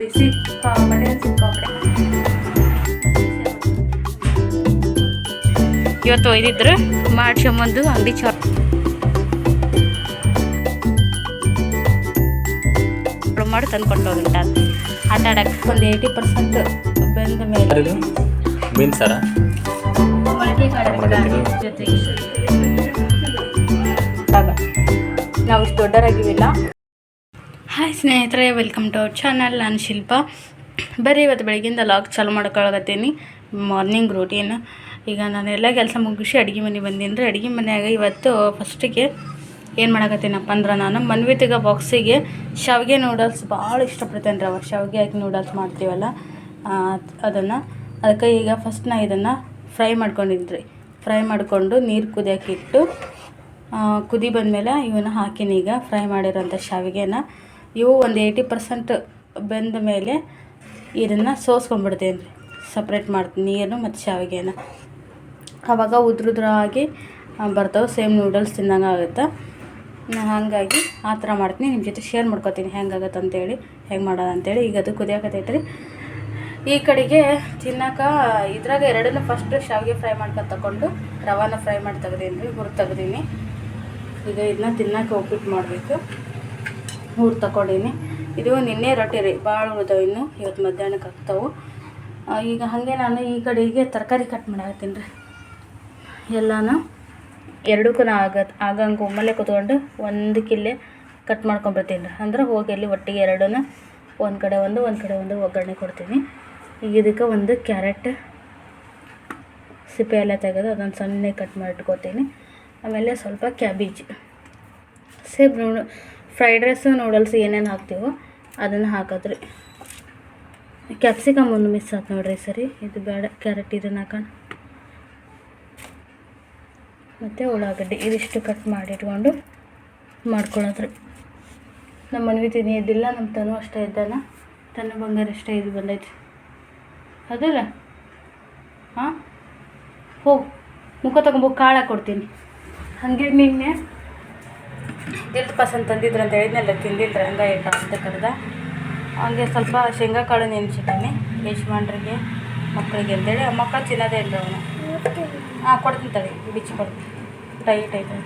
ಬಿಸಿ ಸಿಕ್ಕಾಪಡೆ ಇವತ್ತು ಒಯ್ದಿದ್ರು ಮಾಡ್ಸ್ಕೊಂಬಂದು ಅಂಗಡಿ ಚಾ ಮಾಡಿ ತಂದ್ಕೊಂಡು ಹೋಗಿ ಆಟ ಆಡಕ್ಕೆ ಒಂದು ಏಯ್ಟಿ ಪರ್ಸೆಂಟ್ ಬೆಂದ ಮೇಲೆ. ಇದು ಸರ? ನಾವು ಇಷ್ಟು ದೊಡ್ಡರಾಗಿವಿಲ್ಲ. ಹಾಯ್ ಸ್ನೇಹಿತರೆ ವೆಲ್ಕಮ್ ಟು ಅವರ್ ಚಾನಲ್ ನಾನು ಶಿಲ್ಪ. ಬರೀ ಇವತ್ತು ಬೆಳಗ್ಗಿಂದ ಲಾಗ್ ಚಾಲು ಮಾಡ್ಕೊಳಕತ್ತೀನಿ. ಮಾರ್ನಿಂಗ್ ರೂಟೀನ್ ಈಗ ನಾನು ಎಲ್ಲ ಕೆಲಸ ಮುಗಿಸಿ ಅಡುಗೆ ಮನೆ ಬಂದೀನಿ ರೀ ಅಡುಗೆ ಮನೆಯಾಗ ಇವತ್ತು ಫಸ್ಟಿಗೆ ಏನು ಮಾಡಕತ್ತೀನಪ್ಪ ಅಂದ್ರೆ ನಾನು ಮನ್ವಿತಿಗ ಬಾಕ್ಸಿಗೆ ಶಾವಿಗೆ ನೂಡಲ್ಸ್ ಭಾಳ ಇಷ್ಟಪಡ್ತೇನೆ ರೀ ಅವ ಶಾವಿಗೆ ಹಾಕಿ ನೂಡಲ್ಸ್ ಮಾಡ್ತೀವಲ್ಲ ಅದನ್ನು. ಅದಕ್ಕೆ ಈಗ ಫಸ್ಟ್ ನಾ ಇದನ್ನು ಫ್ರೈ ಮಾಡ್ಕೊಂಡಿದ್ರಿ. ಫ್ರೈ ಮಾಡಿಕೊಂಡು ನೀರು ಕುದಿಯೋಕ್ಕಿಟ್ಟು ಕುದಿ ಬಂದಮೇಲೆ ಇವನ್ನ ಹಾಕಿನಿ ಈಗ. ಫ್ರೈ ಮಾಡಿರೋಂಥ ಶಾವಿಗೆನ. ಇವು ಒಂದು ಏಯ್ಟಿ ಪರ್ಸೆಂಟ್ ಬೆಂದ ಮೇಲೆ ಇದನ್ನು ಸೋಸ್ಕೊಂಬಿಡ್ತೀನಿ ರೀ ಸಪ್ರೇಟ್ ಮಾಡ್ತೀನಿ, ನೀರನ್ನು ಮತ್ತು ಶಾವಿಗೆನ ಆವಾಗ ಉದ್ರುದ್ರಾಗಿ ಬರ್ತಾವೆ ಸೇಮ್ ನೂಡಲ್ಸ್ ತಿನ್ನಂಗೆ ಆಗುತ್ತೆ. ನಾನು ಹಾಗಾಗಿ ಆ ಥರ ಮಾಡ್ತೀನಿ ನಿಮ್ಮ ಜೊತೆ ಶೇರ್ ಮಾಡ್ಕೊತೀನಿ ಹೆಂಗಾಗತ್ತೆ ಅಂತೇಳಿ, ಹೆಂಗೆ ಮಾಡೋದು ಅಂತೇಳಿ. ಈಗ ಅದು ಕುದಿಯಾಕತ್ತೈತೆ ರೀ ಈ ಕಡೆಗೆ ತಿನ್ನಕ, ಇದ್ರಾಗ ಎರಡನ್ನೂ ಫಸ್ಟ್ ಶಾವಿಗೆ ಫ್ರೈ ಮಾಡ್ಕೊಂಡು ತಗೊಂಡು ರವಾನ ಫ್ರೈ ಮಾಡಿ ತೆಗ್ದೀನಿ ರೀ ಹುರಿದು ತೆಗ್ದೀನಿ. ಈಗ ಇದನ್ನ ತಿನ್ನಕ್ಕೆ ಉಪ್ಪಿಟ್ಟು ಮಾಡಬೇಕು. ಹುರಿದು ತಗೊಂಡೀನಿ ಇದು ನಿನ್ನೆ ರೊಟ್ಟಿ ರೀ, ಭಾಳ ಉಳಿದವು ಇನ್ನು, ಇವತ್ತು ಮಧ್ಯಾಹ್ನಕ್ಕೆ ಹಾಕ್ತಾವೆ ಈಗ ಹಾಗೆ ನಾನು ಈ ಕಡೆಗೆ ತರಕಾರಿ ಕಟ್ ಮಾಡಾಕತ್ತೀನಿ ರೀ. ಎಲ್ಲನೂ ಎರಡಕ್ಕೂ ನಾ ಆಗ, ಆಗಂಗೆ ಒಮ್ಮಲ್ಲೇ ಕೂತ್ಕೊಂಡು ಒಂದು ಕಿಲ್ಲೆ ಕಟ್ ಮಾಡ್ಕೊಂಬರ್ತೀನಿ ರೀ. ಅಂದ್ರೆ ಹೋಗಿ ಅಲ್ಲಿ ಒಟ್ಟಿಗೆ ಎರಡನ್ನ, ಒಂದು ಕಡೆ ಒಂದು ಒಂದು ಕಡೆ ಒಂದು ಒಗ್ಗರಣೆ ಕೊಡ್ತೀನಿ. ಈಗ ಇದಕ್ಕೆ ಒಂದು ಕ್ಯಾರೆಟ್ ಸಿಪ್ಪೆ ಎಲ್ಲ ತೆಗೆದು ಅದನ್ನು ಸಣ್ಣ ಕಟ್ ಮಾಡಿಟ್ಕೋತೀನಿ ಆಮೇಲೆ ಸ್ವಲ್ಪ ಕ್ಯಾಬೇಜ್. ಸೇಬ್ ನೂಡ ಫ್ರೈಡ್ ರೈಸ್, ನೂಡಲ್ಸ್ ಏನೇನು ಹಾಕ್ತೀವೋ ಅದನ್ನು ಹಾಕೋದ್ರಿ. ಕ್ಯಾಪ್ಸಿಕಮ್ ಒಂದು ಮಿಸ್ ಆಯ್ತು ನೋಡ್ರಿ ಸರಿ. ಇದು ಬೇಡ, ಕ್ಯಾರೆಟ್ ಇದನ್ನು ಹಾಕೋಣ. ಮತ್ತು ಉಳ್ಳಾಗಡ್ಡೆ, ಇದಿಷ್ಟು ಕಟ್ ಮಾಡಿಟ್ಕೊಂಡು ಮಾಡ್ಕೊಳ್ಳೋದ್ರಿ ನಮ್ಮ ಮನವಿ ತಿನ್ನಿ, ಇದ್ದಿಲ್ಲ ನಮ್ಮ ತನು ಅಷ್ಟೇ ಇದ್ದಾನ. ತನ್ನ ಬಂಗಾರ ಅಷ್ಟೇ ಇದು ಬಂದೈತಿ ಅದಲ್ಲ ಹಾಂ? ಹೋಗು, ಮುಖ ತಗೊಂಬೋಗಿ ಕಾಳ ಕೊಡ್ತೀನಿ. ಹಾಗೆ ನಿನ್ನೆ ಗಿರ್ತ್ ಪಸಂದ್ ತಂದಿದ್ರು ಅಂತ ಹೇಳಿದ್ನಲ್ಲ ತಿಂದಿದ್ರು ಹಂಗಾಗಿ ಅಂತ ಕಡ್ದ ಹಂಗೆ ಸ್ವಲ್ಪ ಶೇಂಗಾ ಕಾಳು ನೆನೆಸಿದ್ದೀನಿ ಯಜಮಾನ್ರಿಗೆ, ಮಕ್ಕಳಿಗೆ ಅಂತೇಳಿ. ಆ ಮಕ್ಕಳು ತಿನ್ನೋದೇ ಇಲ್ಲ ಅವನು. ಹಾಂ, ಕೊಡ್ತೀನಿ ತಳಿ ಬಿಚ್ಚಿ ಕೊಡ್ತೀನಿ. ಟೈಟ್ ಐತೆ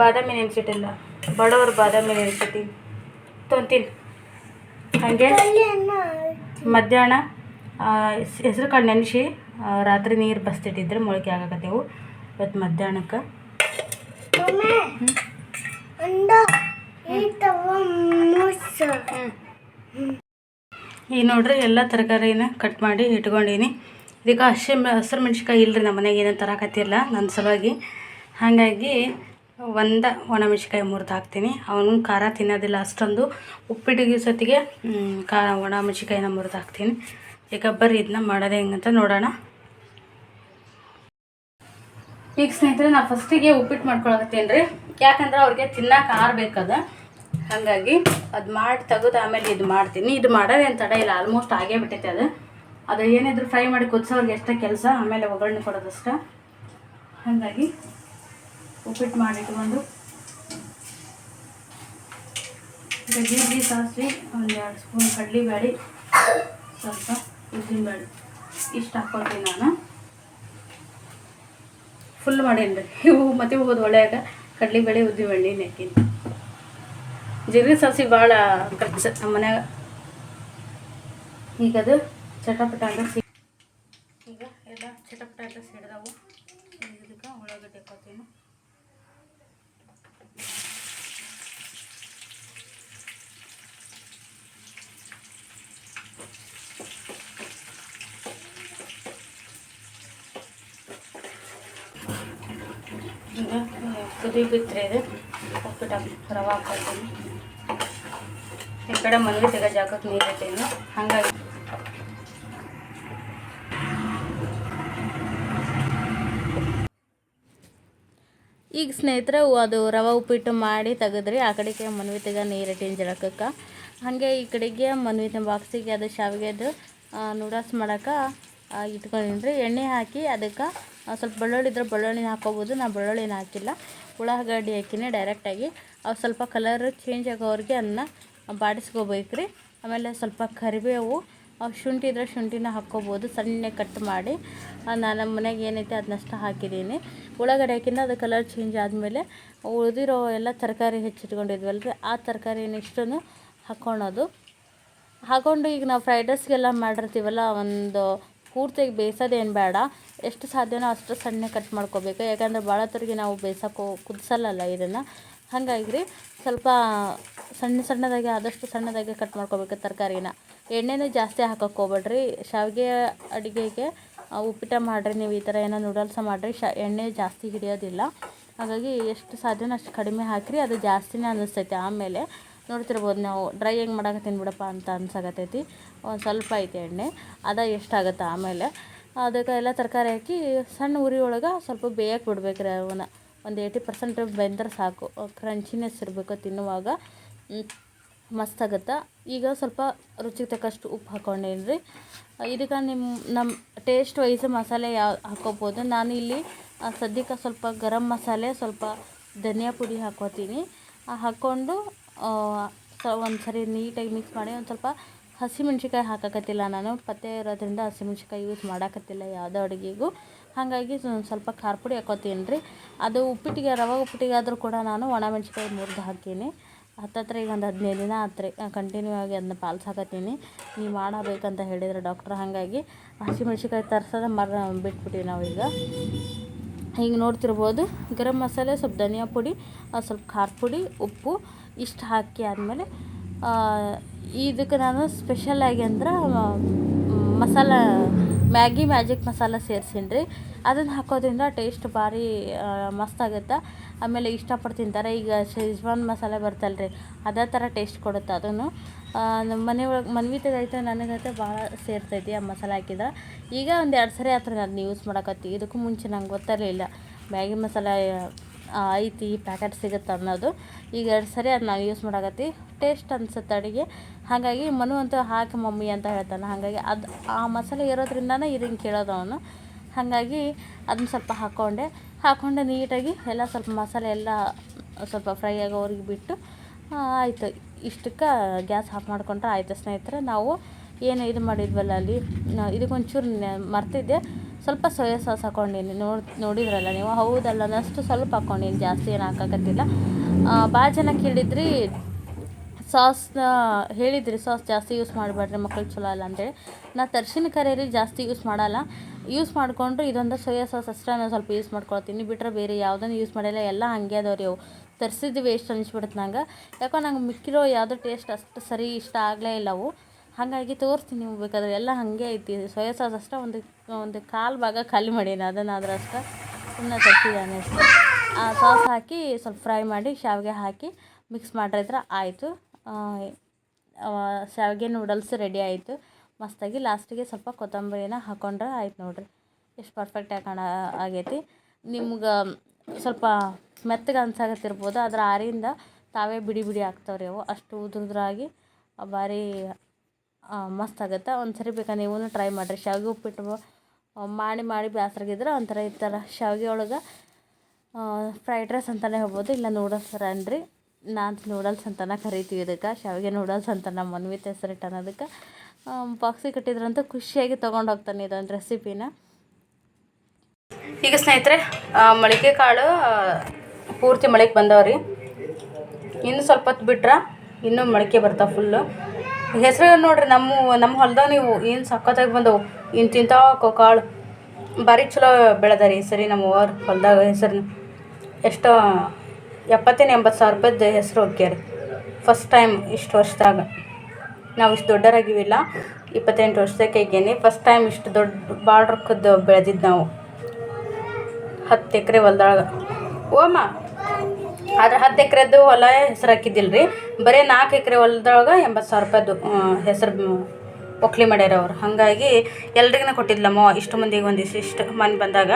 ಬಾದಾಮಿ ನೆನೆಸಿಟ್ಟಿಲ್ಲ. ಬಡವರು ಬಾದಾಮಿ ನೆನೆಸಿಟ್ಟಿ ತೊಂತೀನಿ. ಹಾಗೆ? ಮಧ್ಯಾಹ್ನ ಹೆಸರು ಕಾಳು ನೆನೆಸಿ ರಾತ್ರಿ ನೀರು ಬಸ್ತಿಟ್ಟಿದ್ರೆ ಮೊಳಕೆ ಆಗಕತ್ತೇವು. ಇವತ್ತು ಮಧ್ಯಾಹ್ನಕ್ಕೆ. ಈಗ ನೋಡ್ರಿ ಎಲ್ಲ ತರಕಾರಿನ ಕಟ್ ಮಾಡಿ ಇಟ್ಕೊಂಡೀನಿ ಇದಕ್ಕೆ ಹಸಿ ಹಸಿರು ಮೆಣ್ಸಿನ್ಕಾಯಿ ಇಲ್ಲರಿ ನಮ್ಮ ಮನೆಗೆ ಏನೇನು ತರಕತ್ತಿಲ್ಲ ನನ್ನ ಸಲುವಾಗಿ. ಹಾಗಾಗಿ ಒಂದ ಒಣಮೆಣ್ಸಿನ್ಕಾಯಿ ಮುರಿದು ಹಾಕ್ತೀನಿ. ಅವನು ಖಾರ ತಿನ್ನೋದಿಲ್ಲ ಅಷ್ಟೊಂದು. ಉಪ್ಪಿಟ್ಟಿಗೆ ಸತಿಗೆ ಖಾರ ಒಣ ಮೆಣ್ಸಿನ್ಕಾಯಿನ ಮುರಿದು ಹಾಕ್ತೀನಿ. ಈಗ ಬರ್ರಿ ಇದನ್ನ ಮಾಡೋದೇ ಹೆಂಗಂತ ನೋಡೋಣ. ಈಗ ಸ್ನೇಹಿತರೆ ನಾ ಫಸ್ಟಿಗೆ ಉಪ್ಪಿಟ್ಟು ಮಾಡ್ಕೊಳಕತ್ತೀನಿ ರೀ. ಯಾಕಂದ್ರೆ ಅವ್ರಿಗೆ ತಿನ್ನಕ್ಕೆ ಆರ್ಬೇಕದ ಹಾಗಾಗಿ ಅದು ಮಾಡಿ ತೆಗೆದು ಆಮೇಲೆ ಇದು ಮಾಡ್ತೀನಿ. ಇದು ಮಾಡೋದೇನು ತಡ ಇಲ್ಲ ಆಲ್ಮೋಸ್ಟ್ ಆಗೇ ಬಿಟ್ಟೈತೆ ಅದು. ಅದು ಏನಿದ್ರು ಫ್ರೈ ಮಾಡಿ ಕುದಿಸೋರ್ಗೆ ಎಷ್ಟೇ ಕೆಲಸ, ಆಮೇಲೆ ಒಗ್ಗರಣೆ ಕೊಡೋದಷ್ಟ. ಹಾಗಾಗಿ ಉಪ್ಪಿಟ್ಟು ಮಾಡಿಟ್ಕೊಂಡು ಈಗ ಜೀರಿಗೆ, ಸಾಸಿವೆ, ಒಂದು ಎರಡು ಸ್ಪೂನ್ ಬ್ಯಾಳಿ, ಸ್ವಲ್ಪ ಉದ್ದಿನಬೇಳೆ ಇಷ್ಟು ಹಾಕ್ಕೊಳ್ತೀನಿ ನಾನು. ಫುಲ್ ಮಾಡೇನಿ ಇವು ಮತ್ತೆ ಹೋಗೋದು ಒಳ್ಳೆಯಾಗ ಕಡಲೆಬೇಳೆ ಬಳ್ಳಿ ಹಾಕೀನಿ ಜೀರಿಗೆ ಸಾಸಿ ಭಾಳ ಖರ್ಚು ನಮ್ಮ ಮನ್ಯಾಗ. ಈಗ ಅದು ಚಟಪಟ ಅಂತ ಸಿ ಈಗ ಎಲ್ಲ ಚಟಪಟ ಅಂತ ಸಿಡ್ದವು ಈಗ ಇದಕ್ಕೆ ಉಳ್ಳಾಗಡ್ಡೆ ಹಾಕೋತೀನಿ ಈಗ ಕುದಿ ಬಿತ್ತರೆ ಇದು ಹಾಕಿ ರವೆ ಈ ಕಡೆ ಮನೆಗೆ ತೆಗ ಜಾಗಕ್ಕೆ ನೀರು ಇಟ್ಟೇನು ಹಾಗಾಗಿ ಈಗ ಸ್ನೇಹಿತರೆ, ಅದು ರವೆ ಉಪ್ಪಿಟ್ಟು ಮಾಡಿ ತೆಗೆದ್ರಿ. ಆ ಕಡೆಗೆ ಮನ್ವಿತಿಗೆ ನೀರು ಇಟ್ಟಿನ ಜಳಕಕ್ಕೆ. ಹಾಗೆ ಈ ಕಡೆಗೆ ಮನ್ವಿತ ಬಾಕ್ಸಿಗೆ ಅದು ಶಾವಿಗೆದು ನೂಡಲ್ಸ್ ಮಾಡೋಕೆ ಇಟ್ಕೊಂಡಿನಿ ರೀ ಎಣ್ಣೆ ಹಾಕಿ ಅದಕ್ಕೆ ಸ್ವಲ್ಪ ಬೆಳ್ಳುಳ್ಳಿ ಇದ್ರೆ ಬೆಳ್ಳುಳ್ಳಿನ ಹಾಕೋಬೋದು ನಾನು ಬೆಳ್ಳುಳ್ಳಿನ ಹಾಕಿಲ್ಲ. ಉಳ್ಳಾಗಡ್ಡಿ ಹಾಕಿನಿ ಡೈರೆಕ್ಟಾಗಿ ಅವು ಸ್ವಲ್ಪ ಕಲರ್ ಚೇಂಜ್ ಆಗೋವರೆಗೆ ಅದನ್ನ ಬಾಡಿಸ್ಕೋಬೇಕು ರೀ ಆಮೇಲೆ ಸ್ವಲ್ಪ ಕರಿಬೇವು, ಅವು ಶುಂಠಿ ಇದ್ರೆ ಶುಂಠಿನ ಹಾಕ್ಕೋಬೋದು ಸಣ್ಣ ಕಟ್ ಮಾಡಿ. ನಾನು ನಮ್ಮ ಮನೆಗೆ ಏನೈತೆ ಅದನ್ನಷ್ಟು ಹಾಕಿದ್ದೀನಿ ಉಳ್ಳಾಗಡ್ಡೆ ಹಾಕಿನ ಅದು ಕಲರ್ ಚೇಂಜ್ ಆದಮೇಲೆ ಉಳಿದಿರೋ ಎಲ್ಲ ತರಕಾರಿ ಹೆಚ್ಚಿಟ್ಕೊಂಡಿದ್ವಲ್ಲ ರೀ ಆ ತರಕಾರಿನ ಇಷ್ಟನ್ನು ಹಾಕ್ಕೊಳೋದು ಹಾಕೊಂಡು ಈಗ ನಾವು ಫ್ರೈಡ್ ರೈಸ್ಗೆಲ್ಲ ಮಾಡಿರ್ತೀವಲ್ಲ ಒಂದು ಪೂರ್ತಿಯಾಗಿ ಬೇಯಿಸೋದೇನು ಬೇಡ. ಎಷ್ಟು ಸಾಧ್ಯನೋ ಅಷ್ಟು ಸಣ್ಣ ಕಟ್ ಮಾಡ್ಕೋಬೇಕು. ಯಾಕಂದ್ರೆ ಭಾಳತ್ತರಿಗೆ ನಾವು ಬೇಯಿಸೋಕ್ಕೋ ಕುದಿಸಲ್ಲಲ್ಲ ಇದನ್ನು. ಹಾಗಾಗಿ ರೀ ಸ್ವಲ್ಪ ಸಣ್ಣ ಸಣ್ಣದಾಗಿ ಆದಷ್ಟು ಸಣ್ಣದಾಗಿ ಕಟ್ ಮಾಡ್ಕೋಬೇಕು ತರಕಾರಿನ. ಎಣ್ಣೆನೇ ಜಾಸ್ತಿ ಹಾಕಕ್ಕೆ ಶಾವಿಗೆ ಅಡುಗೆಗೆ ಉಪ್ಪಿಟ ಮಾಡಿರಿ. ನೀವು ಈ ಥರ ಏನೋ ನೂಡಲ್ಸ ಮಾಡಿರಿ. ಶ, ಎಣ್ಣೆ ಜಾಸ್ತಿ ಹಿಡಿಯೋದಿಲ್ಲ. ಹಾಗಾಗಿ ಎಷ್ಟು ಸಾಧ್ಯನೋ ಅಷ್ಟು ಕಡಿಮೆ ಹಾಕಿರಿ. ಅದು ಜಾಸ್ತಿನೇ ಅನ್ನಿಸ್ತೈತೆ ಆಮೇಲೆ. ನೋಡ್ತಿರ್ಬೋದು ನಾವು ಡ್ರೈ ಹೆಂಗೆ ಮಾಡಕ್ಕೆ ಬಿಡಪ್ಪ ಅಂತ ಅನ್ಸಾಕತ್ತೈತಿ ಒಂದು ಸ್ವಲ್ಪ ಐತೆ ಎಣ್ಣೆ, ಅದ ಎಷ್ಟಾಗುತ್ತೆ ಆಮೇಲೆ ಅದಕ್ಕೆ ಎಲ್ಲ ತರಕಾರಿ ಹಾಕಿ ಸಣ್ಣ ಉರಿ ಒಳಗೆ ಸ್ವಲ್ಪ ಬೇಯಕ್ಕೆ ಬಿಡ್ಬೇಕು ರೀ ಅವನ್ನ. ಒಂದು ಏಯ್ಟಿ ಪರ್ಸೆಂಟ್ ಬೆಂದ್ರೆ ಸಾಕು. ಕ್ರಂಚಿನೆಸ್ ಇರಬೇಕು ತಿನ್ನುವಾಗ. ಮಸ್ತಾಗುತ್ತೆ ಈಗ ಸ್ವಲ್ಪ ರುಚಿಗೆ ತಕ್ಕಷ್ಟು ಉಪ್ಪು ಹಾಕ್ಕೊಂಡೇನಿ ರೀ ಇದಕ್ಕೆ ನಿಮ್ಮ ನಮ್ಮ ಟೇಸ್ಟ್ ವೈಸ್ ಮಸಾಲೆ ಯಾವ ಹಾಕೋಬೋದು. ನಾನು ಇಲ್ಲಿ ಸದ್ಯಕ್ಕೆ ಸ್ವಲ್ಪ ಗರಂ ಮಸಾಲೆ, ಸ್ವಲ್ಪ ಧನಿಯಾ ಪುಡಿ ಹಾಕೋತೀನಿ. ಹಾಕ್ಕೊಂಡು ಒಂದು ಸರಿ ನೀಟಾಗಿ ಮಿಕ್ಸ್ ಮಾಡಿ ಒಂದು ಸ್ವಲ್ಪ ಹಸಿಮೆಣ್ಸಿಕಾಯಿ ಹಾಕಕತ್ತಿಲ್ಲ ನಾನು. ಪತ್ತೆ ಇರೋದ್ರಿಂದ ಹಸಿಮೆಣ್ಸಿಕಾಯಿ ಯೂಸ್ ಮಾಡಾಕತ್ತಿಲ್ಲ ಯಾವುದೋ ಅಡುಗೆಗೂ. ಹಾಗಾಗಿ ಸ್ವಲ್ಪ ಖಾರ ಪುಡಿ ಹಾಕೋತೀನಿ ರೀ. ಅದು ಉಪ್ಪಿಟ್ಟಿಗೆ, ರವೆ ಉಪ್ಪಿಟ್ಟಿಗೆ ಆದರೂ ಕೂಡ ನಾನು ಒಣಮೆಣ್ಸಿಕಾಯಿ ಮುರಿದು ಹಾಕೀನಿ. ಹತ್ತತ್ರ ಈಗ ಒಂದು ಹದಿನೈದು ದಿನ ಆತ್ರಿ. ಕಂಟಿನ್ಯೂ ಆಗಿ ಅದನ್ನ ಪಾಲ್ಸಾಕತ್ತೀನಿ ನೀವು ಮಾಡಬೇಕಂತ ಹೇಳಿದರೆ ಡಾಕ್ಟ್ರ್. ಹಾಗಾಗಿ ಹಸಿಮೆಣ್ಸಿಕಾಯಿ ತರ್ಸೋದ ಮರ ಬಿಟ್ಬಿಟ್ಟಿವಿ ನಾವೀಗ. ಹಿಂಗೆ ನೋಡ್ತಿರ್ಬೋದು. ಗರಂ ಮಸಾಲೆ, ಸ್ವಲ್ಪ ಧನಿಯಾ ಪುಡಿ ಸ್ವಲ್ಪ ಖಾರ ಪುಡಿ, ಉಪ್ಪು ಇಷ್ಟು ಹಾಕಿ ಆದಮೇಲೆ ಇದಕ್ಕೆ ನಾನು ಸ್ಪೆಷಲಾಗಿ ಅಂದ್ರೆ ಮಸಾಲ ಮ್ಯಾಗಿ ಮ್ಯಾಜಿಕ್ ಮಸಾಲ ಸೇರ್ಸೀನಿ ರೀ ಅದನ್ನು ಹಾಕೋದ್ರಿಂದ ಟೇಸ್ಟ್ ಭಾರಿ ಮಸ್ತ್ ಆಗುತ್ತೆ. ಆಮೇಲೆ ಇಷ್ಟಪಟ್ಟು ತಿಂತಾರೆ. ಈಗ ಶೆಜ್ವಾನ್ ಮಸಾಲೆ ಬರ್ತಲ್ಲ ರೀ ಅದೇ ಥರ ಟೇಸ್ಟ್ ಕೊಡುತ್ತೆ ಅದನ್ನು. ನಮ್ಮ ಮನೆ ಒಳಗೆ ಮನ್ವಿತಗೈತೆ ನನಗೈತೆ ಭಾಳ ಸೇರ್ತೈತಿ ಆ ಮಸಾಲೆ ಹಾಕಿದ್ರೆ ಈಗ ಒಂದು ಎರಡು ಸರಿ ಆತ್ರ ಅದನ್ನ ಯೂಸ್ ಮಾಡಕತ್ತಿ. ಇದಕ್ಕೂ ಮುಂಚೆ ನಂಗೆ ಗೊತ್ತಿರಲಿಲ್ಲ. ಮ್ಯಾಗಿ ಮಸಾಲೆ ಐತಿ ಪ್ಯಾಕೆಟ್ ಸಿಗುತ್ತೆ ಅನ್ನೋದು. ಈಗ ಎರಡು ಸರಿ ಅದು ನಾವು ಯೂಸ್ ಮಾಡಕತ್ತಿ. ಟೇಸ್ಟ್ ಅನ್ಸುತ್ತೆ ಅಡುಗೆ. ಹಾಗಾಗಿ ಮನು ಅಂತೂ ಹಾಕಿ ಮಮ್ಮಿ ಅಂತ ಹೇಳ್ತಾನೆ. ಹಾಗಾಗಿ ಅದು, ಆ ಮಸಾಲೆ ಇರೋದ್ರಿಂದನೇ ಇದನ್ನು ಕೇಳೋದು ಅವನು. ಹಾಗಾಗಿ ಅದನ್ನ ಸ್ವಲ್ಪ ಹಾಕ್ಕೊಂಡೆ ಹಾಕ್ಕೊಂಡೆ ನೀಟಾಗಿ ಎಲ್ಲ ಸ್ವಲ್ಪ ಮಸಾಲೆ ಎಲ್ಲ ಸ್ವಲ್ಪ ಫ್ರೈ ಆಗೋವರೆಗೆ ಬಿಟ್ಟು ಆಯಿತು. ಇಷ್ಟಕ್ಕೆ ಗ್ಯಾಸ್ ಆಫ್ ಮಾಡ್ಕೊಂಡ್ರೆ ಆಯಿತು ಸ್ನೇಹಿತರೆ. ನಾವು ಏನು ಇದು ಮಾಡಿದ್ವಲ್ಲ ಅಲ್ಲಿ ಇದಕ್ಕೊಂಚೂರು ಮರ್ತಿದ್ದೆ. ಸ್ವಲ್ಪ ಸೋಯಾ ಸಾಸ್ ಹಾಕ್ಕೊಂಡಿನಿ ನೋಡಿ, ನೋಡಿದ್ರಲ್ಲ ನೀವು? ಹೌದಲ್ಲ ಅನ್ನಷ್ಟು ಸ್ವಲ್ಪ ಹಾಕ್ಕೊಂಡಿನಿ ಜಾಸ್ತಿ ಏನು ಹಾಕಕತ್ತಿಲ್ಲ. ಭಾಳ ಜನ ಕೇಳಿದ್ರಿ ಸಾಸ್ನ ಹೇಳಿದ್ರಿ ಸಾಸ್ ಜಾಸ್ತಿ ಯೂಸ್ ಮಾಡಬೇಡ್ರಿ ಮಕ್ಕಳು ಚಲೋ ಅಲ್ಲ ಅಂತೇಳಿ. ನಾ ತರ್ಸಿನ ಕರೀರಿ ಜಾಸ್ತಿ ಯೂಸ್ ಮಾಡಲ್ಲ. ಯೂಸ್ ಮಾಡಿಕೊಂಡ್ರೆ ಇದೊಂದು ಸೋಯಾ ಸಾಸ್ ಅಷ್ಟೇ ನಾನು ಸ್ವಲ್ಪ ಯೂಸ್ ಮಾಡ್ಕೊಳ್ತೀನಿ. ಬಿಟ್ಟರೆ ಬೇರೆ ಯಾವುದನ್ನು ಯೂಸ್ ಮಾಡಿಲ್ಲ. ಎಲ್ಲ ಹಂಗೆ ಅದಾವ್ರಿ ಅವು. ತರಿಸಿದ್ದು ವೇಸ್ಟ್ ಅನಿಸ್ಬಿಡುತ್ತೆ ನಂಗೆ. ಯಾಕೋ ನಂಗೆ ಮಿಕ್ಕಿರೋ ಯಾವುದೋ ಟೇಸ್ಟ್ ಅಷ್ಟು ಸರಿ ಇಷ್ಟ ಆಗಲೇ ಇಲ್ಲ ಅವು. ಹಾಗಾಗಿ ತೋರಿಸ್ತೀನಿ ನೀವು ಬೇಕಾದ್ರೆ. ಎಲ್ಲ ಹಾಗೆ ಐತಿ. ಸೋಯಾ ಸಾಸ್ ಅಷ್ಟೇ ಒಂದು ಒಂದು ಕಾಲು ಭಾಗ ಖಾಲಿ ಮಾಡೀನಿ. ಅದನ್ನಾದ್ರೆ ಅಷ್ಟೇ ಸುಮ್ಮನೆ ತರಿಸಿದ್ದಾನೆ ಅಷ್ಟೇ. ಆ ಸಾಸ್ ಹಾಕಿ ಸ್ವಲ್ಪ ಫ್ರೈ ಮಾಡಿ, ಶಾವಿಗೆ ಹಾಕಿ ಮಿಕ್ಸ್ ಮಾಡಿದ್ರೆ ಆಯಿತು. ಶಾವಿಗೆ ನೂಡಲ್ಸ್ ರೆಡಿ ಆಯಿತು. ಮಸ್ತಾಗಿ ಲಾಸ್ಟಿಗೆ ಸ್ವಲ್ಪ ಕೊತ್ತಂಬರಿನ ಹಾಕೊಂಡ್ರೆ ಆಯ್ತು ನೋಡಿರಿ. ಎಷ್ಟು ಪರ್ಫೆಕ್ಟಾಗಿ ಕಾಣ, ಆಗೈತಿ. ನಿಮ್ಗೆ ಸ್ವಲ್ಪ ಮೆತ್ತಗೆ ಅನ್ಸಾಗತ್ತಿರ್ಬೋದು ಅದ್ರ ಆರಿಯಿಂದ ತಾವೇ ಬಿಡಿ ಬಿಡಿ ಆಗ್ತಾವ್ರಿ ಅವು. ಅಷ್ಟು ಉದುರುದ್ರಾಗಿ ಭಾರಿ ಮಸ್ತ್ ಆಗುತ್ತೆ. ಒಂದು ಸರಿ ಬೇಕಾದ್ರೆ ನೀವು ಟ್ರೈ ಮಾಡಿರಿ. ಶಾವಿಗೆ ಉಪ್ಪಿಟ್ಟು ಮಾಡಿ ಮಾಡಿ ಬೇಸರಾಗಿದ್ರೆ ಒಂಥರ ಈ ಥರ ಶಾವಿಗೆ ಒಳಗೆ ಫ್ರೈಡ್ ರೈಸ್ ಅಂತಲೇ ಹೇಳ್ಬೋದು, ಇಲ್ಲ ನೂಡಲ್ಸ್ ಅನ್ರಿ ನಾನು ನೂಡಲ್ಸ್ ಅಂತಲೇ ಕರಿತೀವಿ ಇದಕ್ಕೆ. ಶಾವಿಗೆ ನೂಡಲ್ಸ್ ಅಂತ ನಮ್ಮ ಮನ್ವಿತ ಹೆಸರಿಟ್ಟು ಅನ್ನೋದಕ್ಕೆ ಬಾಕ್ಸಿಗೆ ಕಟ್ಟಿದ್ರಂತೂ ಖುಷಿಯಾಗಿ ತೊಗೊಂಡು ಹೋಗ್ತಾನೆ ಇದೊಂದು ರೆಸಿಪಿನ ಈಗ ಸ್ನೇಹಿತರೆ ಮೊಳಕೆ ಕಾಳು ಪೂರ್ತಿ ಮೊಳಕೆ ಬಂದವ್ರಿ. ಇನ್ನು ಸ್ವಲ್ಪ ಹೊತ್ತು ಬಿಟ್ರೆ ಇನ್ನೂ ಮೊಳಕೆ ಬರ್ತಾವೆ ಫುಲ್ಲು ಹೆಸರು ನೋಡ್ರಿ, ನಮ್ಮ ನಮ್ಮ ಹೊಲ್ದಾಗ ನೀವು ಏನು ಸಖತ್ತಾಗಿ ಬಂದವು. ಇನ್ನು ತಿಂತಾವ ಕಾಳು ಭಾರಿ ಚಲೋ ಬೆಳೆದಾರಿ ಈ ಸರಿ ನಮ್ಮ ಅವ್ರ ಹೊಲ್ದಾಗ ಹೆಸರು ಎಷ್ಟೋ ಎಪ್ಪತ್ತೇನು ಎಂಬತ್ತು ಸಾವಿರ ರೂಪಾಯ್ದು ಹೆಸರು ಹೋಗ್ಯಾರ. ಫಸ್ಟ್ ಟೈಮ್ ಇಷ್ಟು ವರ್ಷದಾಗ. ನಾವು ಇಷ್ಟು ದೊಡ್ಡರಾಗಿವಿಲ್ಲ. ಇಪ್ಪತ್ತೆಂಟು ವರ್ಷಕ್ಕೆ ಫಸ್ಟ್ ಟೈಮ್ ಇಷ್ಟು ದೊಡ್ಡ ಭಾಳ ರೊಕ್ಕದ್ದು ಬೆಳೆದಿದ್ದು ನಾವು. ಹತ್ತು ಎಕರೆ ಹೊಲ್ದೊಳಗೆ. ಓಮ್ಮ, ಆದ್ರೆ ಹತ್ತು ಎಕರೆದ್ದು ಹೊಲ ಹೆಸರು ಹಾಕಿದ್ದಿಲ್ಲ ರೀ ಬರೀ ನಾಲ್ಕು ಎಕರೆ ಹೊಲದೊಳಗೆ ಎಂಬತ್ತು ಸಾವಿರ ರೂಪಾಯ್ದು ಹೆಸರು ಒಕ್ಲಿ ಮಾಡ್ಯಾರ ಅವ್ರು. ಹಾಗಾಗಿ ಎಲ್ರಿಗೂ ಕೊಟ್ಟಿದ್ಲಮ್ಮ, ಇಷ್ಟು ಮಂದಿಗೆ ಒಂದಿಷ್ಟು ಇಷ್ಟು ಮನೆ ಬಂದಾಗ.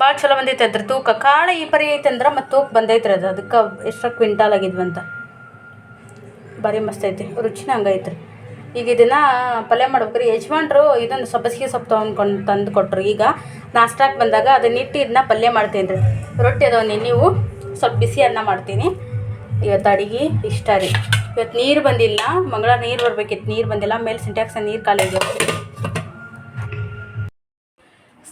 ಭಾಳ ಚಲೋ ಬಂದೈತೆ ಅದ್ರ ತೂಕ. ಕಾಳು ಈ ಪರಿ ಐತೆ ಅಂದ್ರೆ ಮತ್ತು ತೂಕ ಬಂದೈತ್ರಿ ಅದು. ಅದಕ್ಕೆ ಎಷ್ಟು ಕ್ವಿಂಟಾಲ್ ಆಗಿದ್ವಂತ. ಭಾರಿ ಮಸ್ತ್ ಐತಿ. ರುಚಿನ ಹಂಗೈತ್ರಿ ಈಗ ಇದನ್ನು ಪಲ್ಯ ಮಾಡ್ಬೇಕ್ರಿ. ಯಜಮಾನ್ರು ಇದನ್ನು ಸಬ್ಬಸಿಗೆ ಸೊಪ್ಪು ತೊಗೊಂಡ್ಕೊಂಡು ತಂದು ಕೊಟ್ರು. ಈಗ ನಾಷ್ಟಾಕ್ ಬಂದಾಗ ಅದನ್ನ ಇಟ್ಟು ಇದನ್ನ ಪಲ್ಯ ಮಾಡ್ತೀನಿ ರೀ ರೊಟ್ಟಿ ಅದಾವ ನೀವು ಸ್ವಲ್ಪ ಬಿಸಿ ಅನ್ನ ಮಾಡ್ತೀನಿ. ಇವತ್ತು ಅಡಿಗೆ ಇಷ್ಟ ರೀ. ಇವತ್ತು ನೀರು ಬಂದಿಲ್ಲ. ಮಂಗಳ ನೀರು ಬರ್ಬೇಕಿತ್ತು. ನೀರು ಬಂದಿಲ್ಲ. ಮೇಲೆ ಸಿಂಟ್ಯಾಕ್ಸ ನೀರು ಖಾಲಿ